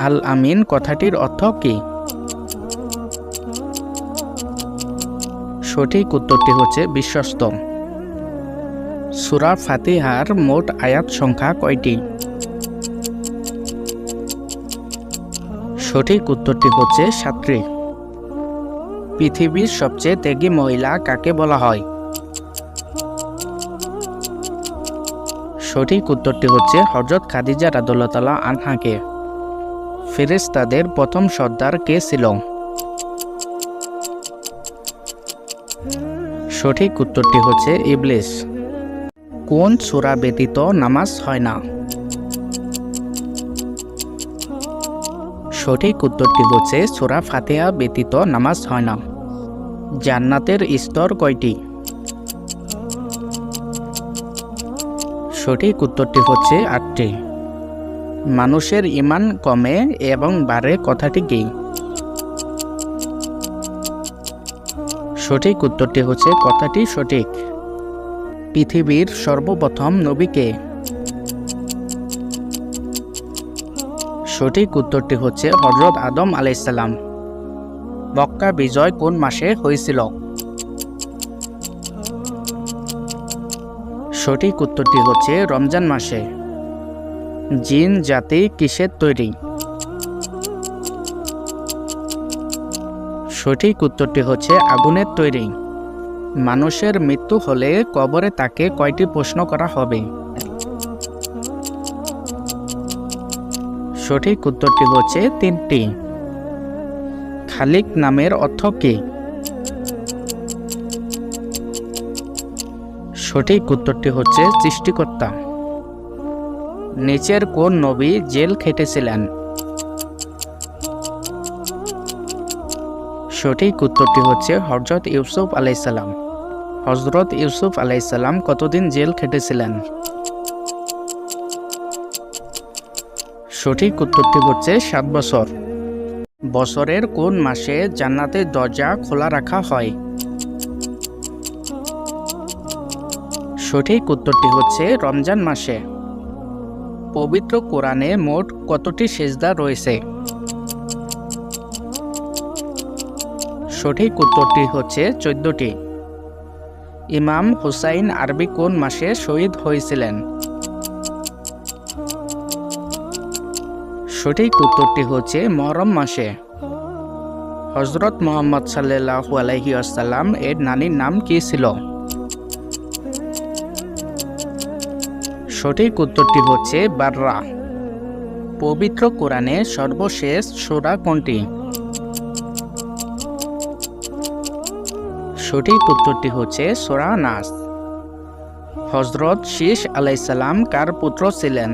আল আমিন কথাটির অর্থ কি? সঠিক উত্তরটি হচ্ছে বিশ্বস্ত। সুরা ফাতিহার মোট আয়াত সংখ্যা কয়টি? সঠিক উত্তরটি হচ্ছে সাতটি। পৃথিবীর সবচেয়ে ত্যাগী মহিলা কাকে বলা হয়? সঠিক উত্তরটি হচ্ছে হজরত খাদিজা রাদুল্লাহ আনহাকে। ফেরেশতাদের প্রথম সর্দার কে ছিল? সঠিক উত্তরটি হচ্ছে ইবলিস। কোন সূরা ব্যতীত নামাজ হয় না? সঠিক উত্তরটি হচ্ছে সূরা ফাতিহা ব্যতীত নামাজ হয় না। জান্নাতের স্তর কয়টি? সঠিক উত্তরটি হচ্ছে আটটি। মানুষের ইমান কমে এবং বাড়ে কথাটি কি? সঠিক উত্তরটি হচ্ছে, কথাটি সঠিক। পৃথিবীর সর্বপ্রথম নবীকে সঠিক উত্তরটি হচ্ছে হজরত আদম আলাইসাল্লাম মক্কা বিজয় কোন মাসে হয়েছিল? সঠিক উত্তরটি হচ্ছে, রমজান মাসে। জিন, জাতি, কিসের তৈরি? সঠিক উত্তরটি হচ্ছে আগুনের তৈরি। মানুষের মৃত্যু হলে কবরে তাকে কয়টি প্রশ্ন করা হবে? সঠিক উত্তরটি হচ্ছে তিনটি। খালিক নামের অর্থ কি? সঠিক উত্তরটি হচ্ছে সৃষ্টিকর্তা। নিচের কোন নবী জেল খেটেছিলেন? সঠিক উত্তরটি হচ্ছে হজরত ইউসুফ আলাইসাল্লাম হজরত ইউসুফ আলাইসাল্লাম কতদিন জেল খেটেছিলেন? সঠিক উত্তরটি হচ্ছে সাত বছর। বছরের কোন মাসে জান্নাতের দরজা খোলা রাখা হয়? সঠিক উত্তরটি হচ্ছে রমজান মাসে। পবিত্র কোরআনে মোট কতটি সেজদা রয়েছে? সঠিক উত্তরটি হচ্ছে চোদ্দটি। ইমাম হুসাইন আরবি কোন মাসে শহীদ হয়েছিলেন? সঠিক উত্তরটি হচ্ছে মহরম মাসে। হজরত মোহাম্মদ সাল্লাহু আলহি আসাল্লাম এর নানির নাম কি ছিল? সঠিক উত্তরটি হচ্ছে বাররা। পবিত্র কোরআনে সর্বশেষ সোরা কোনটি? সঠিক উত্তরটি হচ্ছে সোরা নাস। হজরত শীষ আলাইসাল্লাম কার পুত্র ছিলেন?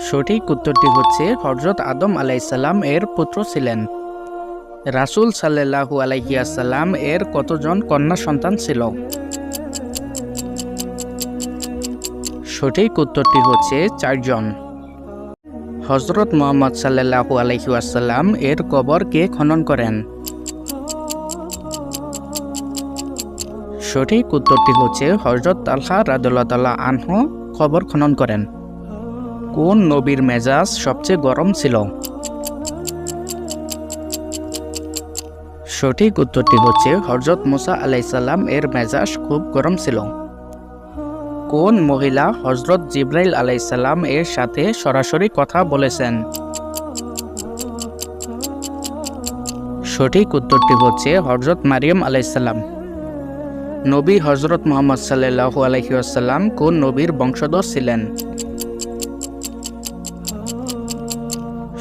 সঠিক উত্তরটি হচ্ছে হজরত আদম আলাইসাল্লাম এর পুত্র ছিলেন। রাসুল সাল্লাহু আলাইসাল্লাম এর কতজন কন্যা সন্তান ছিল? সঠিক উত্তরটি হচ্ছে চারজন। হজরত মোহাম্মদ সাল্লাহু আলহি আসাল্লাম এর কবর কে খনন করেন? সঠিক উত্তরটি হচ্ছে হজরত তালহা রাদুল্লাহ আনহ কবর খনন করেন। কোন নবীর মেজাজ সবচেয়ে গরম ছিল? সঠিক উত্তরটি হচ্ছে হজরত মুসা আলাইসাল্লাম এর মেজাজ খুব গরম ছিল। কোন মহিলা হজরত জিব্রাইল আলাইসাল্লাম এর সাথে সরাসরি কথা বলেছেন? সঠিক উত্তরটি হচ্ছে হজরত মারিয়াম আলাইসাল্লাম নবী হজরত মোহাম্মদ সাল্লাহু আলহিউসাল্লাম কোন নবীর বংশধর ছিলেন?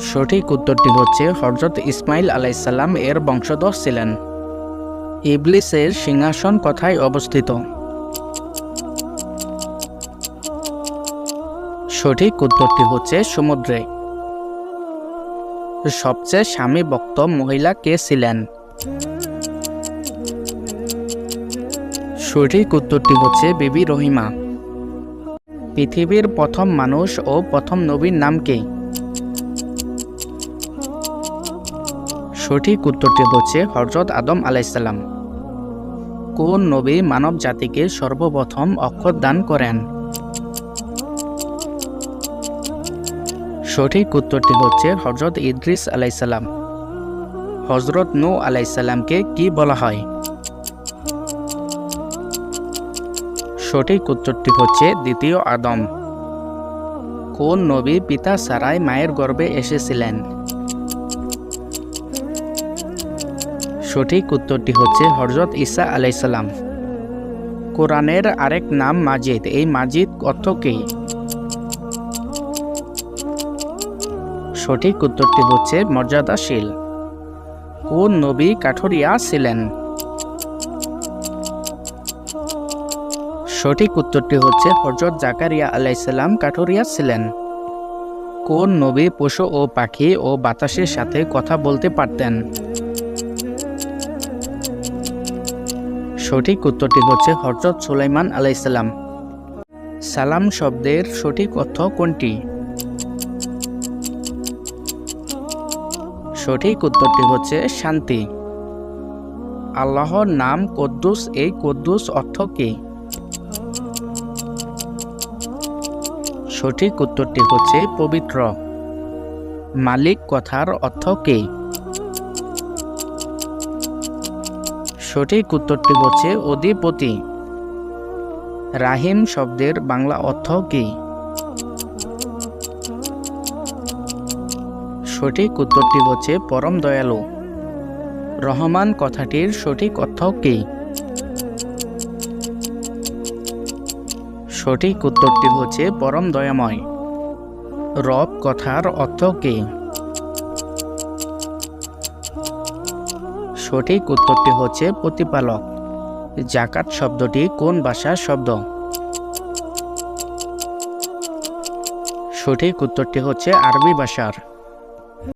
সঠিক উত্তরটি হচ্ছে হজরত ইসমাইল আলাইসাল্লাম এর বংশধর ছিলেন। ইবলিসের সিংহাসন কথায় অবস্থিত? সঠিক উত্তরটি হচ্ছে সমুদ্রে। সবচেয়ে স্বামী ভক্ত মহিলা কে ছিলেন? সঠিক উত্তরটি হচ্ছে বিবি রহিমা। পৃথিবীর প্রথম মানুষ ও প্রথম নবীর নাম কি? সঠিক উত্তরটি হচ্ছে হজরত আদম আলাইসাল্লাম কোন নবী মানব জাতিকে সর্বপ্রথম অক্ষর দান করেন? সঠিক উত্তরটি হচ্ছে হজরত ইদ্রিস আলাইসাল্লাম হজরত নু আলাইসাল্লামকে কি বলা হয়? সঠিক উত্তরটি হচ্ছে দ্বিতীয় আদম। কোন নবী পিতা সারাই মায়ের গর্ভে এসেছিলেন? সঠিক উত্তরটি হচ্ছে হজরত ঈসা আলাইসাল্লাম কোরআনের আরেক নাম মাজিদ। এই মাজিদ অর্থ কি? সঠিক উত্তরটি হচ্ছে মর্যাদাশীল। কোন নবী কাঠরিয়া ছিলেন? সঠিক উত্তরটি হচ্ছে হজরত জাকারিয়া আলাইসাল্লাম কাঠরিয়া ছিলেন। কোন নবী পশু ও পাখি ও বাতাসের সাথে কথা বলতে পারতেন? সঠিক উত্তরটি হচ্ছে হজরত সুলাইমান আলাইসাল্লাম সালাম শব্দের সঠিক অর্থ কোনটি? সঠিক উত্তরটি হচ্ছে শান্তি। আল্লাহর নাম কদ্দুস, এই কদ্দুস অর্থ কি? সঠিক উত্তরটি হচ্ছে পবিত্র। মালিক কথার অর্থ কি? সঠিক উত্তরটি হচ্ছে অধিপতি। রাহিম শব্দের বাংলা অর্থ কি? সঠিক উত্তরটি হচ্ছে পরম দয়ালু। রহমান কথাটির সঠিক অর্থ কি? সঠিক উত্তরটি হচ্ছে পরম দয়াময়। রব কথার অর্থ কি? সঠিক উত্তরটি হচ্ছে প্রতিপালক। জাকাত শব্দটি কোন ভাষার শব্দ? সঠিক উত্তরটি হচ্ছে আরবি ভাষার।